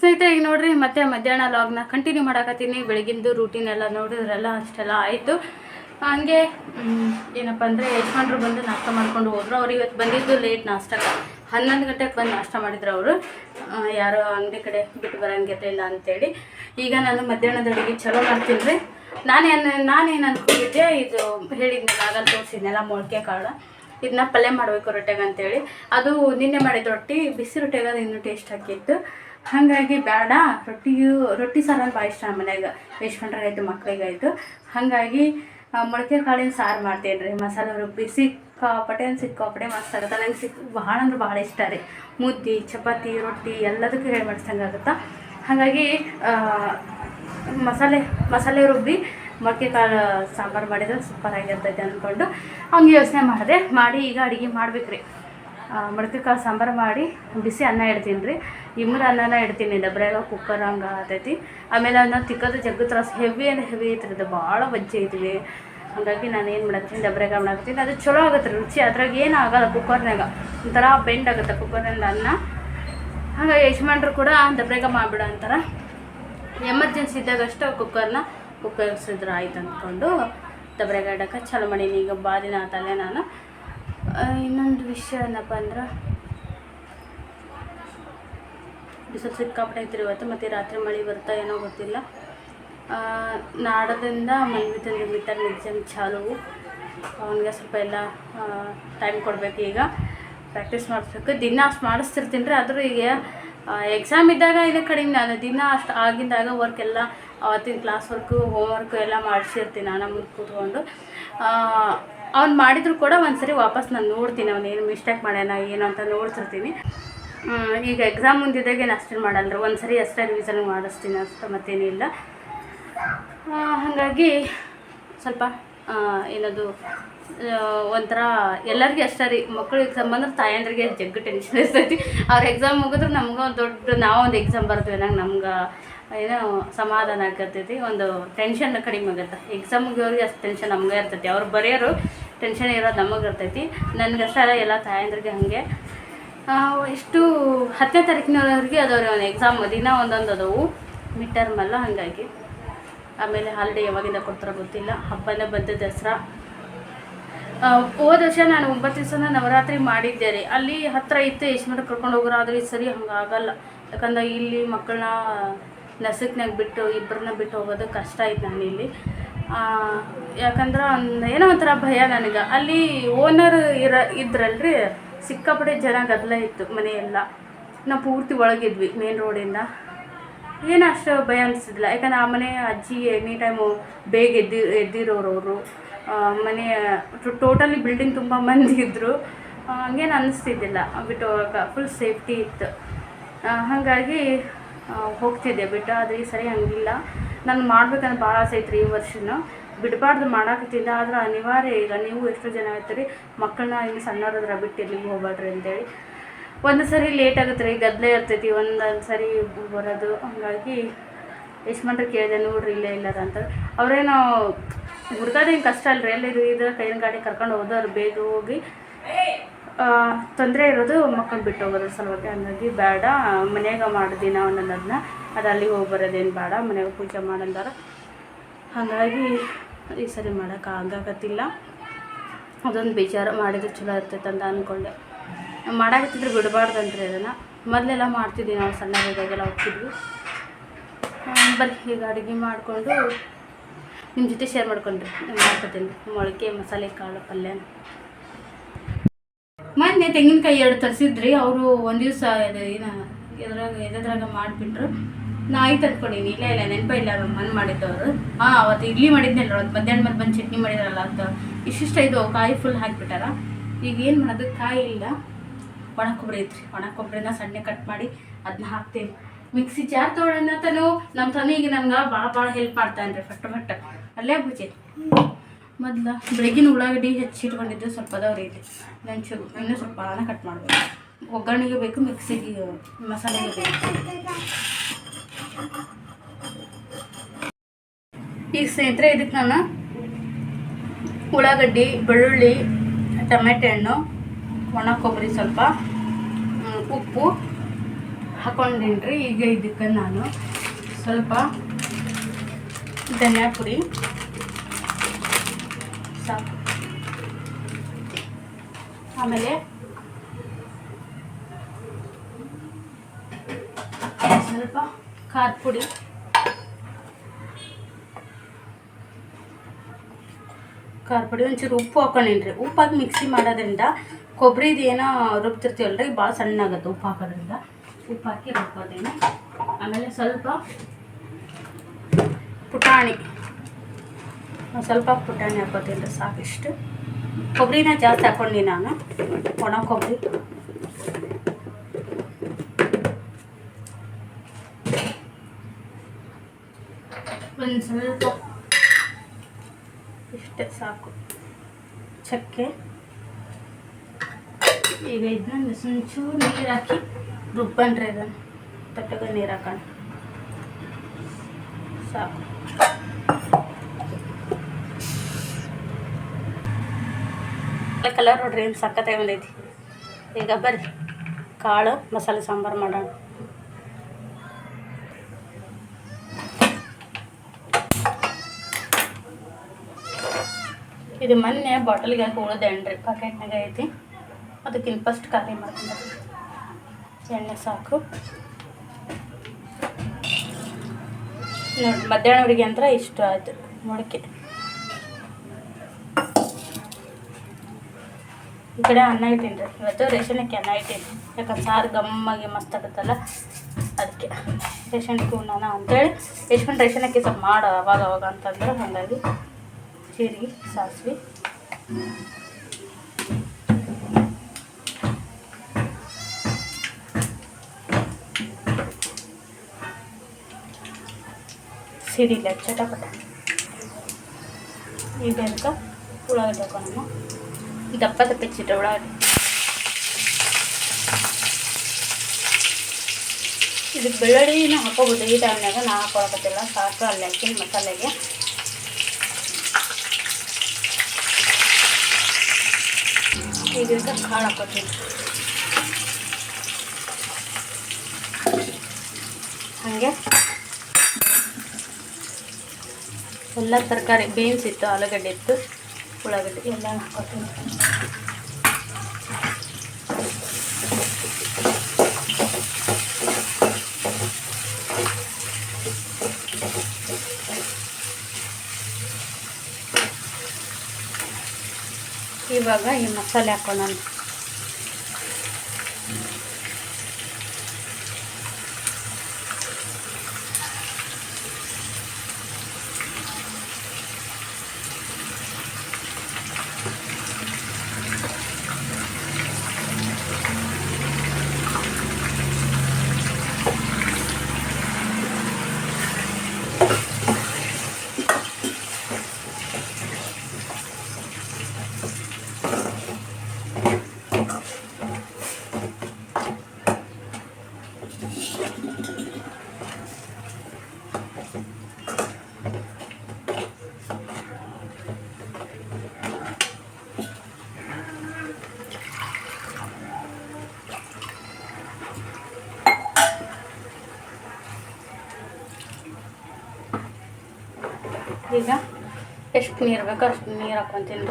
ಸ್ನೇಹಿತರೆ, ಈಗ ನೋಡ್ರಿ, ಮತ್ತೆ ಮಧ್ಯಾಹ್ನ ಲಾಗ್ನ ಕಂಟಿನ್ಯೂ ಮಾಡಾಕತ್ತೀನಿ. ಬೆಳಗಿಂದು ರೂಟೀನ್ ಎಲ್ಲ ನೋಡಿದ್ರೆಲ್ಲ ಅಷ್ಟೆಲ್ಲ ಆಯಿತು. ಹಂಗೆ ಏನಪ್ಪ ಅಂದರೆ ಯಜಮಾನ್ರು ಬಂದು ನಾಷ್ಟ ಮಾಡ್ಕೊಂಡು ಹೋದ್ರು. ಅವ್ರು ಇವತ್ತು ಬಂದಿದ್ದು ಲೇಟ್ ನಾಷ್ಟ. ಹನ್ನೊಂದು ಗಂಟೆಗೆ ಬಂದು ನಾಷ್ಟ ಮಾಡಿದ್ರು ಅವರು. ಯಾರೋ ಅಂಗಡಿ ಕಡೆ ಬಿಟ್ಟು ಬರೋಂಗಿರಲಿಲ್ಲ ಅಂತೇಳಿ. ಈಗ ನಾನು ಮಧ್ಯಾಹ್ನದ ಅಡುಗೆ ಚಲೋ ಮಾಡ್ತೀನಿ ರೀ. ನಾನೇನು ನಾನೇನು ಅಂದ್ಕೊಂಡಿದ್ದೆ ಇದು ಹೇಳಿದ್ನಲ್ಲ ಆಗಲ್ಲ ತೋರಿಸಿದ್ನೆಲ್ಲ, ಮೊಳಕೆ ಕಾಳು. ಇದನ್ನ ಪಲ್ಯ ಮಾಡಬೇಕು ರೊಟ್ಟೆಗೆ ಅಂತೇಳಿ. ಅದು ನಿನ್ನೆ ಮಾಡಿದ ರೊಟ್ಟಿ, ಬಿಸಿ ರೊಟ್ಟೆಗೆ ಅದು ಇನ್ನೂ ಟೇಸ್ಟ್ ಹಾಕಿತ್ತು. ಹಾಗಾಗಿ ಬೇಡ ರೊಟ್ಟಿಗೂ ರೊಟ್ಟಿ ಸಾರು ಅಂದ್ರೆ ಭಾಳ ಇಷ್ಟ ಮನ್ಯಾಗ ಯಶ್ವಂಡ್ರಾಗಾಯ್ತು ಮಕ್ಳಿಗಾಯ್ತು ಹಾಗಾಗಿ ಮೊಳಕೆ ಕಾಳಿನ ಸಾರು ಮಾಡ್ತೇನೆ ರೀ, ಮಸಾಲೆ ರುಬ್ಬಿ ಸಿಕ್ಕಾಪಟ್ಟೆ ಅಂದ್ರೆ ಸಿಕ್ಕಾಪಟ್ಟೆ ಮಸ್ತ್ ಆಗುತ್ತೆ. ನಂಗೆ ಸಿಕ್, ಭಾಳ ಅಂದ್ರೆ ಭಾಳ ಇಷ್ಟ ರೀ. ಮುದ್ದೆ, ಚಪಾತಿ, ರೊಟ್ಟಿ ಎಲ್ಲದಕ್ಕೂ ಹೇಳಿ ಮಾಡಿಸ್ದಂಗೆ ಆಗುತ್ತೆ. ಹಾಗಾಗಿ ಮಸಾಲೆ ಮಸಾಲೆ ರುಬ್ಬಿ ಮೊಳಕೆ ಕಾಳು ಸಾಂಬಾರು ಮಾಡಿದ್ರೆ ಸೂಪರ್ ಆಗಿರ್ತೈತೆ ಅಂದ್ಕೊಂಡು ಹಂಗೆ ಯೋಚನೆ ಮಾಡಿದೆ. ಮಾಡಿ ಈಗ ಅಡುಗೆ ಮಾಡ್ಬೇಕು ರೀ ಮೊಳಕೆ ಕಾಳು ಸಾಂಬಾರು ಮಾಡಿ ಬಿಸಿ ಅನ್ನ ಇಡ್ತೀನಿ ರೀ. ಇಮ್ರ ಅನ್ನನ ಇಡ್ತೀನಿ ಡಬ್ರ್ಯಾಗ ಕುಕ್ಕರ್ ಹಂಗೆ ಆತೈತಿ. ಆಮೇಲೆ ಅದನ್ನ ತಿಕ್ಕದು ಜಗ್ಗು ತ್ರಾಸು ಹೆವಿ ಅಂದ್ರೆ ಹೆವಿ ಐತ್ರಿ ಅದು ಭಾಳ ಬಜ್ಜಿ ಐತಿವಿ ಹಾಗಾಗಿ ನಾನು ಏನು ಮಾಡ್ತೀನಿ ಡಬ್ರ್ಯಾಗ ಮಾಡ್ತೀನಿ ಅದು ಚಲೋ ಆಗುತ್ತೆ ರೀ ರುಚಿ, ಅದ್ರಾಗ ಏನು ಆಗಲ್ಲ ಕುಕ್ಕರ್ನಾಗ ಒಂಥರ ಬೆಂಡ್ ಆಗುತ್ತೆ ಕುಕ್ಕರ್ನಿಂದ ಅನ್ನ. ಹಾಗಾಗಿ ಯಜಮಾನ್ರು ಕೂಡ ದಬ್ರೆಗ ಮಾಡಿಬಿಡ ಅಂತಾರ. ಎಮರ್ಜೆನ್ಸಿ ಇದ್ದಾಗ ಅಷ್ಟು ಕುಕ್ಕರ್ನ ಉಪಯೋಗಿಸಿದ್ರೆ ಆಯ್ತು ಅಂದ್ಕೊಂಡು ದಬ್ರೆಗ ಇಡಕ್ಕೆ ಚಲೋ ಮಾಡೀನಿ ಈಗ ಬಾದಿನ ತಲೆ ನಾನು. ಇನ್ನೊಂದು ವಿಷಯ ಏನಪ್ಪ ಅಂದ್ರೆ ಬಿಸಿಲು ಸಿಕ್ಕಾಪಟ್ಟೆ ಐತ್ರಿ ಇವತ್ತು, ಮತ್ತು ರಾತ್ರಿ ಮಳೆ ಬರ್ತಾ ಏನೋ ಗೊತ್ತಿಲ್ಲ. ನಾಡದಿಂದ ಮನ್ವಿ ತಂದೆ ಮೀಟರ್ ಎಕ್ಸಾಮ್ ಚಾಲು. ಅವನಿಗೆ ಸ್ವಲ್ಪ ಎಲ್ಲ ಟೈಮ್ ಕೊಡಬೇಕು ಈಗ. ಪ್ರಾಕ್ಟೀಸ್ ಮಾಡಿಸ್ಬೇಕು. ದಿನ ಅಷ್ಟು ಮಾಡಿಸ್ತಿರ್ತೀನಿ ರೀ, ಆದರೂ ಈಗ ಎಕ್ಸಾಮ್ ಇದ್ದಾಗ ಇದು ಕಡಿಮೆ ನಾನು ದಿನ ಅಷ್ಟು ಆಗಿದ್ದಾಗ ವರ್ಕ್ ಎಲ್ಲ ಅವತ್ತಿನ ಕ್ಲಾಸ್ ವರ್ಕು ಹೋಮ್ ವರ್ಕ್ ಎಲ್ಲ ಮಾಡಿಸಿರ್ತೀನಿ ನಾನು ಮುಂದೆ ಕೂತ್ಕೊಂಡು. ಅವ್ನು ಮಾಡಿದ್ರು ಕೂಡ ಒಂದು ಸರಿ ವಾಪಸ್ ನಾನು ನೋಡ್ತೀನಿ, ಅವ್ನು ಏನು ಮಿಸ್ಟೇಕ್ ಮಾಡ್ಯಾನ, ಏನು ಅಂತ ನೋಡ್ತಿರ್ತೀನಿ ಈಗ ಎಕ್ಸಾಮ್ ಮುಂದಿದ್ದಾಗ ಏನು ಅಷ್ಟೇ ಮಾಡಲ್ಲ ಒಂದು ಸರಿ ಅಷ್ಟೇ ರಿವಿಸನ್ ಮಾಡಿಸ್ತೀನಿ ಅಷ್ಟು ಮತ್ತೇನಿಲ್ಲ ಹಾಗಾಗಿ ಸ್ವಲ್ಪ ಏನದು ಒಂಥರ ಎಲ್ಲರಿಗೂ ಅಷ್ಟೇ ರೀ ಮಕ್ಕಳು ಎಕ್ಸಾಮ್ ಬಂದ್ರೆ ತಾಯಂದ್ರಿಗೆ ಜಗ್ಗು ಟೆನ್ಷನ್ ಇರ್ತೈತಿ. ಅವ್ರ ಎಕ್ಸಾಮ್ ಮುಗಿದ್ರೆ ನಮಗೂ ಒಂದು ದೊಡ್ಡ ನಾವು ಒಂದು ಎಕ್ಸಾಮ್ ಬರ್ತೀವಿ ನಂಗೆ ನಮ್ಗೆ ಏನೋ ಸಮಾಧಾನ ಆಗತ್ತೈತಿ ಒಂದು ಟೆನ್ಷನ್ ಕಡಿಮೆ ಆಗತ್ತೆ. ಎಕ್ಸಾಮ್ ಅವ್ರಿಗೆ ಅಷ್ಟು ಟೆನ್ಷನ್ ನಮ್ಗೆ ಇರ್ತೈತಿ. ಅವ್ರು ಬರೆಯೋರು ಟೆನ್ಷನ್ ಇರೋದು ನಮಗೆ ಇರ್ತೈತಿ. ನನಗೆ ಅಷ್ಟೇ ಅಲ್ಲ ಎಲ್ಲ ತಾಯಂದ್ರಿಗೆ ಹಾಗೆ. ಇಷ್ಟು ಹತ್ತನೇ ತಾರೀಕಿನವರೆಗೆ ಅದಾವ್ರಿ ಒಂದು ಎಕ್ಸಾಮ್ ದಿನ ಒಂದೊಂದು ಅದವು. ಮಿಡ್ ಟರ್ಮ್ ಅಲ್ಲ ಹಾಗಾಗಿ. ಆಮೇಲೆ ಹಾಲಿಡೇ ಯಾವಾಗಿಂದ ಕೊಡ್ತಾರೋ ಗೊತ್ತಿಲ್ಲ. ಹಬ್ಬನೇ ಬಂದ ದಸರಾ. ಹೋದ ವರ್ಷ ನಾನು ಒಂಬತ್ತು ದಿವಸನ ನವರಾತ್ರಿ ಮಾಡಿದ್ದೆ ರೀ ಅಲ್ಲಿ ಹತ್ತಿರ ಇತ್ತು ಯಶ್ಮಂದ್ರ ಕರ್ಕೊಂಡು ಹೋಗೋರು, ಆದರೆ ಸರಿ ಹಂಗಾಗಲ್ಲ ಯಾಕಂದ್ರೆ ಇಲ್ಲಿ ಮಕ್ಕಳನ್ನ ನಸಕ್ನಾಗ ಬಿಟ್ಟು ಇಬ್ಬರನ್ನ ಬಿಟ್ಟು ಹೋಗೋದು ಕಷ್ಟ ಆಯ್ತು ನಾನು ಇಲ್ಲಿ ಆ, ಯಾಕಂದ್ರೆ ಒಂದು ಏನೋ ಒಂಥರ ಭಯ ನನಗೆ. ಅಲ್ಲಿ ಓನರ್ ಇರ ಇದ್ರಲ್ರಿ ಸಿಕ್ಕಾಪಟ್ಟೆ ಜನ ಗದ್ದಲ ಇತ್ತು ಮನೆಯೆಲ್ಲ. ನಾವು ಪೂರ್ತಿ ಒಳಗಿದ್ವಿ ಮೇನ್ ರೋಡಿಂದ ಏನು ಅಷ್ಟು ಭಯ ಅನಿಸಿದಿಲ್ಲ ಯಾಕಂದ್ರೆ ಆ ಮನೆ ಅಜ್ಜಿ ಎನಿ ಟೈಮು ಬೇಗ ಎದ್ದಿ ಎದ್ದಿರೋರು ಅವರು. ಮನೆ ಟೋಟಲಿ ಬಿಲ್ಡಿಂಗ್ ತುಂಬ ಮಂದಿ ಇದ್ದರು ಹಂಗೇನು ಅನ್ನಿಸ್ತಿದ್ದಿಲ್ಲ ಬಿಟ್ಟು ಫುಲ್ ಸೇಫ್ಟಿ ಇತ್ತು. ಹಾಗಾಗಿ ಹೋಗ್ತಿದ್ದೆ, ಬಿಟ್ಟು ಆದರೆ ಈ ಸರಿ ಹಂಗಿಲ್ಲ. ನಾನು ಮಾಡ್ಬೇಕಂದ್ರೆ ಭಾಳ ಆಸೆ ಐತ್ರಿ ಈ ವರ್ಷನ. ಬಿಡಬಾರ್ದು ಮಾಡಾಕತ್ತಿದ್ದೆ, ಆದ್ರೆ ಅನಿವಾರ್ಯ ಈಗ ನೀವು ಎಷ್ಟು ಜನ ಇರ್ತೀರಿ, ಮಕ್ಕಳನ್ನ ಇಲ್ಲಿ ಸಣ್ಣವ್ರದ್ರ ಬಿಟ್ಟು ಎಲ್ಲಿಗೆ ಹೋಗ್ಬೇಡ್ರಿ ಅಂತೇಳಿ. ಒಂದು ಸರಿ ಲೇಟ್ ಆಗುತ್ತೆ ರೀ ಗದ್ದಲೆ ಇರ್ತೈತಿ, ಒಂದೊಂದು ಸರಿ ಬರೋದು. ಹಂಗಾಗಿ ಯಶ್ಮಂಟ್ರೆ ಕೇಳಿದೆ, ನೋಡ್ರಿ ಇಲ್ಲೇ ಇಲ್ಲದ ಅಂತ. ಅವ್ರೇನು ಹುಡ್ಕೋದೇನು ಕಷ್ಟ ಅಲ್ರಿ ಎಲ್ಲಿದು ಇದು ಕೈನ ಗಾಡಿ ಕರ್ಕೊಂಡು ಹೋದವ್ರು, ಬೇಗ ಹೋಗಿ ತೊಂದರೆ ಇರೋದು ಮಕ್ಕಳು ಬಿಟ್ಟು ಹೋಗೋದ್ರ ಸಲುವಾಗಿ. ಹಂಗಾಗಿ ಬೇಡ, ಮನ್ಯಾಗ ಮಾಡಿದಿನ ಒಂದೊಂದನ್ನ ಅದು ಅಲ್ಲಿಗೆ ಹೋಗಿ ಬರೋದೇನು ಬೇಡ, ಮನೆಯಾಗ ಪೂಜೆ ಮಾಡಂದಾರ ಹಾಗಾಗಿ ಈ ಸರಿ ಮಾಡೋಕೆ ಹಂಗಾಗತ್ತಿಲ್ಲ ಅದೊಂದು ಬೇಜಾರು, ಮಾಡಿದ್ರೆ ಚಲೋ ಇರ್ತೈತೆ ಅಂತ ಅಂದ್ಕೊಂಡೆ ಮಾಡಾಕತ್ತಿದ್ರೆ ಬಿಡಬಾರ್ದಂತ್ರಿ ಅದನ್ನು ಮೊದಲೆಲ್ಲ ಮಾಡ್ತಿದ್ವಿ ನಾವು ಸಣ್ಣದಾಗೆಲ್ಲ ಹೋಗ್ತಿದ್ವಿ. ಬರೀ ಈಗ ಅಡುಗೆ ಮಾಡಿಕೊಂಡು ನಿಮ್ಮ ಜೊತೆ ಶೇರ್ ಮಾಡ್ಕೊಂಡ್ರಿ. ಮಾಡ್ಕೊತೀನಿ. ಮೊಳಕೆ, ಮಸಾಲೆ, ಕಾಳು, ಪಲ್ಯ. ಮೊನ್ನೆ ತೆಂಗಿನಕಾಯಿ ಎರಡು ತರಿಸಿದ್ರಿ, ಅವರು ಒಂದು ದಿವಸ ಏನ ಎದ್ರಾಗ ಎದ್ರಾಗ ಮಾಡಿಬಿಟ್ರು. ನಾ ಆಯ್ತು ಅಂದ್ಕೊಂಡಿನಿ ಇಲ್ಲ ಇಲ್ಲ, ನೆನಪ ಇಲ್ಲ ಮನ್ ಮಾಡಿದ್ದವರು. ಹಾ ಅವತ್ತು ಇಡ್ಲಿ ಮಾಡಿದ್ನಲ್ಲ ಅವತ್ತು ಮಧ್ಯಾಹ್ನ ಮತ್ತೆ ಬಂದು ಚಟ್ನಿ ಮಾಡಿದ್ರಲ್ಲ ಅಂತ. ಇಷ್ಟಿಷ್ಟ ಇದು, ಕಾಯಿ ಫುಲ್ ಹಾಕಿಬಿಟ್ಟಾರ. ಈಗ ಏನು ಮಾಡೋದು, ಕಾಯಿ ಇಲ್ಲ. ಒಣ ಕೊಬ್ಬರಿ ಐತ್ರಿ. ಒಣ ಕೊಬ್ಬರಿನ ಸಣ್ಣ ಕಟ್ ಮಾಡಿ ಅದನ್ನ ಹಾಕ್ತೀನಿ ಮಿಕ್ಸಿ ಜಾರ್ ತೊಗೊಳ್ಳೋಣ ತನು. ನಮ್ಮ ತನಿಗೆ ನಮ್ಗೆ ಭಾಳ ಭಾಳ ಹೆಲ್ಪ್ ಮಾಡ್ತಾನೆ ರೀ ಫಟ್ ಫಟ್. ಅಲ್ಲೇ ಮೊದಲ ಬೆಳಗಿನ ಉಳ್ಳಾಗಡ್ಡಿ ಹೆಚ್ಚಿಟ್ಕೊಂಡಿದ್ದು ಸ್ವಲ್ಪ ಅದಾವ್ರಿ ಇಲ್ಲಿ ಲಂಚು ಇನ್ನೂ ಸ್ವಲ್ಪ ಅದನ್ನ ಕಟ್ ಮಾಡಬೇಕು ಒಗ್ಗರಣೆಗೆ ಬೇಕು, ಮಿಕ್ಸಿಗೆ ಮಸಾಲೆಗೆ ಬೇಕು. ಈಗ ಸ್ನೇಹಿತರೆ, ಇದಕ್ಕೆ ನಾನು ಉಳ್ಳಾಗಡ್ಡಿ, ಬೆಳ್ಳುಳ್ಳಿ, ಟೊಮೆಟೊ ಹಣ್ಣು, ಒಣ ಕೊಬ್ಬರಿ ಸ್ವಲ್ಪ ಉಪ್ಪು ಹಾಕೊಂಡಿನ್ರಿ. ಈಗ ಇದಕ್ಕೆ ನಾನು ಸ್ವಲ್ಪ ಧನಿಯಾ ಪುಡಿ ಸಾಕು. ಆಮೇಲೆ ಸ್ವಲ್ಪ ಖಾರ ಪುಡಿ. ಖಾರ ಪುಡಿ, ಒಂಚೂರು ಉಪ್ಪು ಹಾಕೊಂಡಿನ್ರಿ ಉಪ್ಪು ಹಾಕಿ ಮಿಕ್ಸಿ ಮಾಡೋದ್ರಿಂದ ಕೊಬ್ಬರಿದು ಏನೋ ರುಬ್ತಿರ್ತೀವಲ್ರಿ ಭಾಳ ಸಣ್ಣ ಆಗುತ್ತೆ ಉಪ್ಪು ಹಾಕೋದ್ರಿಂದ. ಉಪ್ಪು ಹಾಕಿ ರುಬ್ಕೋತೀನಿ. ಆಮೇಲೆ ಸ್ವಲ್ಪ ಪುಟಾಣಿ. ಒಂದ್ ಸ್ವಲ್ಪ ಪುಟಾಣಿ ಹಾಕೋತೀನಿ ರೀ ಸಾಕಿಷ್ಟು. ಕೊಬ್ಬರಿನ ಜಾಸ್ತಿ ಹಾಕ್ಕೊಂಡು ನಾನು. ಒಣ ಕೊಬ್ಬರಿ ಒಂದು ಸ್ವಲ್ಪ. ಇಷ್ಟೇ ಸಾಕು. ಚಕ್ಕೆ. ಈಗ ಇದನ್ನ ಸುಂಚೂರು ನೀರು ಹಾಕಿ ರುಬ್ಬನ್ರಿ ಇದನ್ನು. ತಟ್ಟಗೆ ನೀರು ಹಾಕೊಂಡು ಸಾಕು. ಕಲರ್ ನೋಡ್ರಿ ಏನು ಸಕ್ಕತ್ತಾಗಿ ಬಂದೈತಿ. ಈಗ ಬರ್ರಿ. ಕಾಳು, ಮಸಾಲೆ ಸಾಂಬಾರು ಮಾಡೋಣ. ಇದು ಮೊನ್ನೆ ಬಾಟಲ್ಗೆ ಹಾಕಿ ಉಳಿದ ಎಣ್ಣೆ ಪಾಕೆಟ್ನಾಗ ಐತಿ. ಅದಕ್ಕಿಂತ ಫಸ್ಟ್ ಖಾಲಿ ಮಾಡ್ಕೊಂಡು ಎಣ್ಣೆ ಸಾಕು. ನೋಡಿ ಮಧ್ಯಾಹ್ನವರೆಗೆ ಅಂದ್ರೆ ಇಷ್ಟ ಆಯ್ತು ಮೊಳಕೆ ಈ ಕಡೆ ಅನ್ನ ಇಟ್ಟೀನಿ ರೀ ಇವತ್ತು ರೇಷನಕ್ಕೆ ಅನ್ನ ಇಟ್ಟೀನಿ ಯಾಕಂದ್ರೆ ಸಾರು ಗಮ್ಮಾಗಿ ಮಸ್ತ್ ಆಗುತ್ತಲ್ಲ ಅದಕ್ಕೆ ರೇಷನ್ಗೆ ಉಣ್ಣೋಣ ಅಂತೇಳಿ ಯಶ್ವಂತ ರೇಷನಕ್ಕೆ ಸ್ವಲ್ಪ ಮಾಡು ಅವಾಗ ಅವಾಗ ಅಂತಂದ್ರೆ ಹಾಗಾಗಿ ಜೀರಿಗೆ ಸಾಸಿವೆ ಸಿಡಿಲ್ಲ ಚಟಪಟ ಈಗ ಅದಕ್ಕೆ ಉಳ್ಳಾಗಡ್ಡಿ ಹಾಕೋಣ ದಪ್ಪ ದಪ್ಪ ಉಳ್ಳಾಗಡ್ಡಿ ಇದಕ್ಕೆ ಬೆಳ್ಳುಳ್ಳಿನ ಹಾಕೋಬೋದು. ಈ ಟೈಮ್ನಾಗ ನಾ ಹಾಕೊಳಕತ್ತಿಲ್ಲ. ಸಾಕು ಅಲ್ಲಿ ಹಾಕಿ ಮಸಾಲೆಗೆ. ಇದಕ್ಕೆ ಕಾಳು ಹಾಕೋತೀನಿ. ಹಾಗೆ. ಎಲ್ಲ ತರಕಾರಿ, ಬೀನ್ಸ್ ಇತ್ತು, ಆಲೂಗಡ್ಡೆ ಇತ್ತು. ಉಳ್ಳಾಗಡ್ಡೆ ಎಲ್ಲ ಹಾಕೋತೀನಿ ಇವಾಗ ಈ ಮಸಾಲೆ ಹಾಕೋಣ ಈಗ? ಎಷ್ಟು ನೀರು ಬೇಕೋ ಅಷ್ಟು ನೀರು ಹಾಕ್ಕೊಂತೀನಿ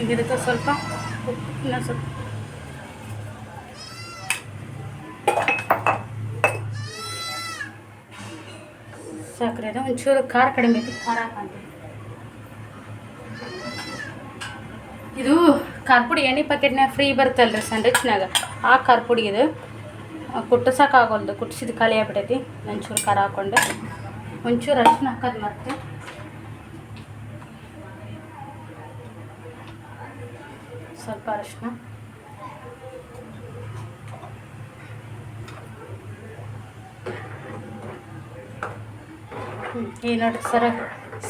ಈಗ ಸ್ವಲ್ಪ ಉಪ್ಪು ಇನ್ನೊಂದು ಸ್ವಲ್ಪ ಸಕ್ಕರೆ ಅದು ಒಂಚೂರು ಖಾರ ಕಡಿಮೆ ಐತಿ ಖಾರ ಹಾಕೊಂತೀನಿ ಇದು ಖಾರಪುಡಿ ಎಣ್ಣೆ ಪ್ಯಾಕೆಟ್ನಾಗ ಫ್ರೀ ಬರ್ತಲ್ರಿ ಸ್ಯಾಂಡ್ವಿಚ್ನಾಗ ಆ ಖಾರ ಪುಡಿ ಇದು ಕುಟ್ಟಿಸೋಕ್ಕಾಗಲ್ದು ಕುಟ್ಟಿಸಿದ ಖಾಲಿ ಆಗ್ಬಿಟ್ಟೈತಿ ಒಂಚೂರು ಖಾರ ಹಾಕ್ಕೊಂಡು ಒಂಚೂರು ಅರಿಶಿನ ಹಾಕೋದು ಮತ್ತೆ. ಸ್ವಲ್ಪ ಅರಶಿನ. ಈ ನೋಡಿ ಸರ,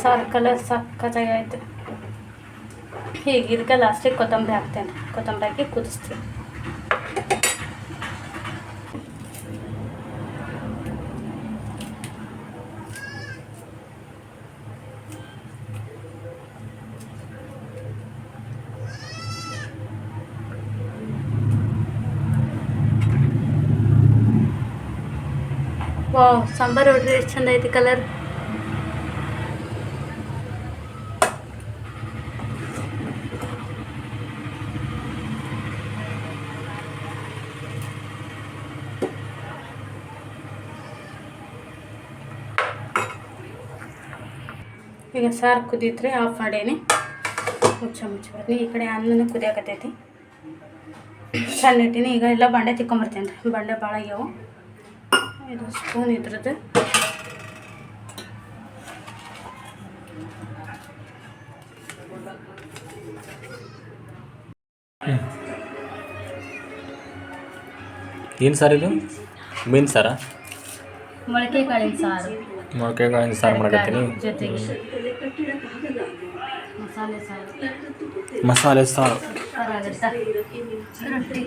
ಸಾರು ಕಲರ್ ಸಕ್ಕತ್ತಾಗಿ ಆಯ್ತು ಹೀಗೆ ಇದಕ್ಕೆ ಲಾಸ್ಟಿಗೆ ಕೊತ್ತಂಬರಿ ಹಾಕ್ತೇನೆ. ಕೊತ್ತಂಬರಿ ಹಾಕಿ ಕುದಿಸ್ತೀನಿ. ಸಾಂಬಾರು ನೋಡ್ರಿ, ಎಷ್ಟು ಚಂದ ಐತಿ ಕಲರ್ ಈಗ ಸಾರು ಕುದೀತ್ರಿ ಆಫ್ ಮಾಡೇನಿ. ಮುಚ್ಚ ಮುಚ್ಚಬಾರ್ದು ಈ ಕಡೆ ಅನ್ನನೂ ಕುದಿಯಾಕತ್ತೈತಿ. ಸಣ್ಣ ಇಟ್ಟಿನಿ ಈಗ ಎಲ್ಲ ಬಂಡೆ ತಿಕ್ಕೊಂಬರ್ತೇನೆ ರೀ ಬಂಡೆ ಭಾಳ ಆಗ್ಯಾವು. ಇದು ಸ್ಪೂನ್ ಇದ್ರದ್ದು ಏನು ಸಾರು ಇದು? ಮೀನು ಸಾರಾ? ಮೊಳಕೆ ಕಾಳಿನ ಸಾರು. ಮೊಳಕೆ ಕಾಳಿನ ಸಾರು ಮಾಡಕತ್ತೀನಿ. ಜೊತೆಗೆ ಮಸಾಲೆ ಸಾರು. ಮಸಾಲೆ ಸಾರು. ಆಗುತ್ತಾ ರೊಟ್ಟಿ.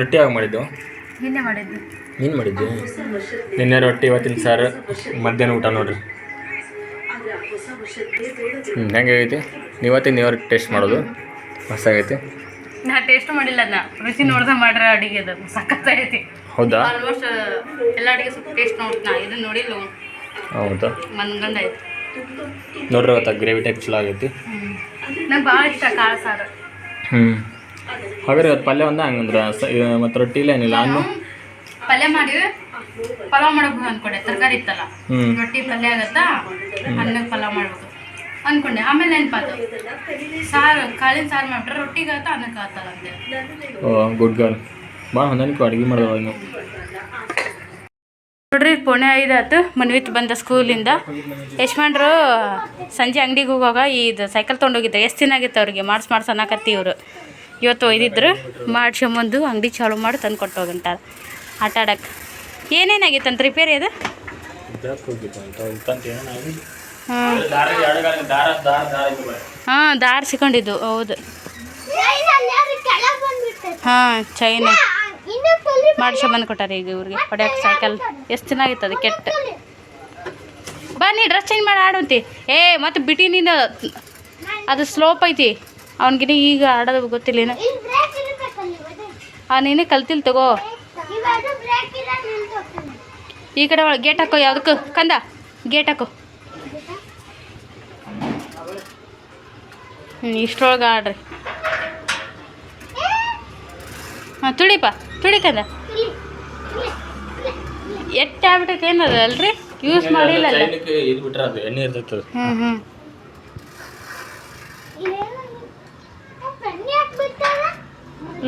ರೊಟ್ಟಿ ಯಾವಾಗ ಮಾಡಿದ್ದು? ನಿನ್ನೆ ಮಾಡಿದ್ದು? ನೀನು ಮಾಡಿದ್ದೆ? ನಿನ್ನೆ ರೊಟ್ಟಿ ಇವತ್ತಿನ ಸಾರು ಮಧ್ಯಾಹ್ನ ಊಟ ನೋಡ್ರಿ. ಹ್ಞೂ ಹೆಂಗಾಗೈತಿ ನೀವತ್ತಿನ ನೀವು ಟೇಸ್ಟ್ ಮಾಡೋದು? ಮಸ್ತಾಗೈತಿ ನಾ ಟೇಸ್ಟ್ ಮಾಡಿಲ್ಲ ಅದನ್ನ ರುಚಿ ನೋಡ್ದೆ ಮಾಡ್ರ ಅಡಿಗೆ ಅದು. ಸಖತ್ತಾಗೈತಿ ಹೌದಾ? ಆಲ್ಮೋಸ್ಟ್ ಎಲ್ಲ ಅಡಿಗೆ ಸ್ವಲ್ಪ ಟೇಸ್ಟ್ ನೋಡ್ತೀನಿ ನಾ ಇದನ್ನ ನೋಡಿಲ್ಲ. ಹೌದಾ? ಮನ್ಗಂಡ ಐತಿ ನೋಡ್ರಿ ಅವತ್ತ ಗ್ರೇವಿ ಟೈಪ್ ಚಲೋ ಆಗೈತಿ. ನಂಗೆ ಭಾಳ ಇಷ್ಟ ಕಾಳು ಸಾರು. ಹ್ಞೂ ಹಾಗಾದ್ರೆ ಇವತ್ತು ಪಲ್ಯ ಒಂದ ಹಂಗಂದ್ರೆ ಮತ್ತು ರೊಟ್ಟಿ ಇಲ್ಲ ಏನಿಲ್ಲ ಅನ್ನು? ಪಲ್ಯ ಮಾಡಿ ಪಲಾವ್ ಮಾಡಬೇಕು ಅನ್ಕೊಂಡೆ ತರಕಾರಿ ಇತ್ತಲ್ಲ. ರೊಟ್ಟಿ ಪಲ್ಯ ಆಗತ್ತಾ? ಅನ್ನ ಪಲಾವ್ ಮಾಡ್ಬೇಕು ಅನ್ಕೊಂಡೆ ಆಮೇಲೆ ನೆನಪಾತು ಸಾರು ಕಾಳಿನ ಸಾರು ಮಾಡ್ಬಿಟ್ರೆ ರೊಟ್ಟಿಗೆ ಆತ ಅನ್ನಕ್ಕೆ ಆತಲ್ಲ ಅಂತೆ. ಓ ಗುಡ್ ಗರ್ಲ್ ಭಾಳ ಹೊಂದಾಣಿಕೆ ಅಡುಗೆ ಮಾಡಿದವ ನೀವು ನೋಡ್ರಿ ಪುಣೆ ಐದಾತು ಮನ್ವಿತ್ ಬಂದ ಸ್ಕೂಲಿಂದ. ಯಶ್ಮಂಡ್ರು ಸಂಜೆ ಅಂಗಡಿಗೆ ಹೋಗುವಾಗ ಇದು ಸೈಕಲ್ ತೊಗೊಂಡೋಗಿದ್ದೆ ಎಷ್ಟು ದಿನ ಆಗಿತ್ತು ಅವ್ರಿಗೆ? ಮಾಡ್ಸ್ ಮಾಡ್ಸ್ ಅನ್ನಕತ್ತಿ ಇವರು. ಇವತ್ತು ಒಯ್ದಿದ್ರು ಮಾಡ್ಸ್ಕೊಂಬಂದು ಅಂಗಡಿ ಚಾಲು ಮಾಡಿ ತಂದು ಕೊಟ್ಟು ಹೋಗಂತಾರೆ ಆಟ ಆಡಕ್ಕೆ. ಏನೇನಾಗಿತ್ತಂತ ರಿಪೇರಿ ಅದು? ಹಾಂ. ದಾರ ಸಿಕೊಂಡಿದ್ದು ಹೌದು. ಹಾಂ ಚೈನ ಮಾಡ್ಸ್ಕೊಂಬಂದು ಕೊಟ್ಟಾರೆ ಈಗ ಇವ್ರಿಗೆ. ಹೊಡ್ಯಾಕ ಸೈಕಲ್. ಎಷ್ಟು ಚೆನ್ನಾಗಿತ್ತು ಅದು ಕೆಟ್ಟ? ಬನ್ನಿ ಡ್ರೆಸ್ ಚೇಂಜ್ ಮಾಡಿ ಆಡುವಂತಿ ಏ ಮತ್ತೆ ಬಿಟಿ ನೀನು ಅದು ಸ್ಲೋಪ್ ಐತಿ. ಅವ್ನಿಗಿನ ಈಗ ಆಡೋದು ಗೊತ್ತಿಲ್ಲ ಏನು ಆ ನೀನೇ ಕಲ್ತಿಲ್ ತಗೋ. ಈ ಕಡೆ ಒಳಗೆ ಗೇಟ್ ಹಾಕೋ ಯಾವುದಕ್ಕೂ. ಕಂದ ಗೇಟ್ ಹಾಕೋ. ಹ್ಞೂ ಇಷ್ಟರೊಳಗೆ ಆಡ್ರಿ. ಹಾಂ ತುಳಿಪ ತುಳಿ ಕಂದ. ಎಟ್ಟಾಗ್ಬಿಟ್ಟೈತೆ ಏನದ ಅಲ್ರಿ? ಯೂಸ್ ಮಾಡಿಲ್ಲ ಹ್ಞೂ ಹ್ಞೂ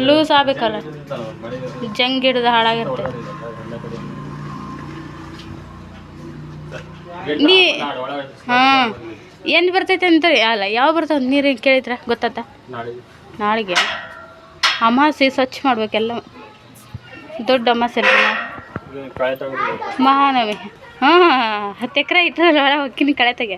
ಲೂಸ್ ಆಗ್ಬೇಕಲ್ಲ? ಜಂಗ್ ಹಿಡ್ದು ಹಾಳಾಗಿರುತ್ತೆ ನೀ ಹಾಂ. ಏನು ಬರ್ತೈತೆ ಅಂತ ಅಲ್ಲ ಯಾವ ಬರ್ತದೆ ನೀರು ಕೇಳಿದ್ರೆ? ಗೊತ್ತಾತ ನಾಳೆಗೆ. ಅಮಾಸೆ ಸ್ವಚ್ಛ ಮಾಡ್ಬೇಕೆಲ್ಲ. ದೊಡ್ಡ ಅಮಾಸೆ ಮಹಾನವಿ ಹಾಂ ಹತ್ತು ಎಕರೆ ಇಟ್ಟರೆ ಒಳ ಹೊಕ್ಕಿನ ಕಳೆ ತೆಗೆ.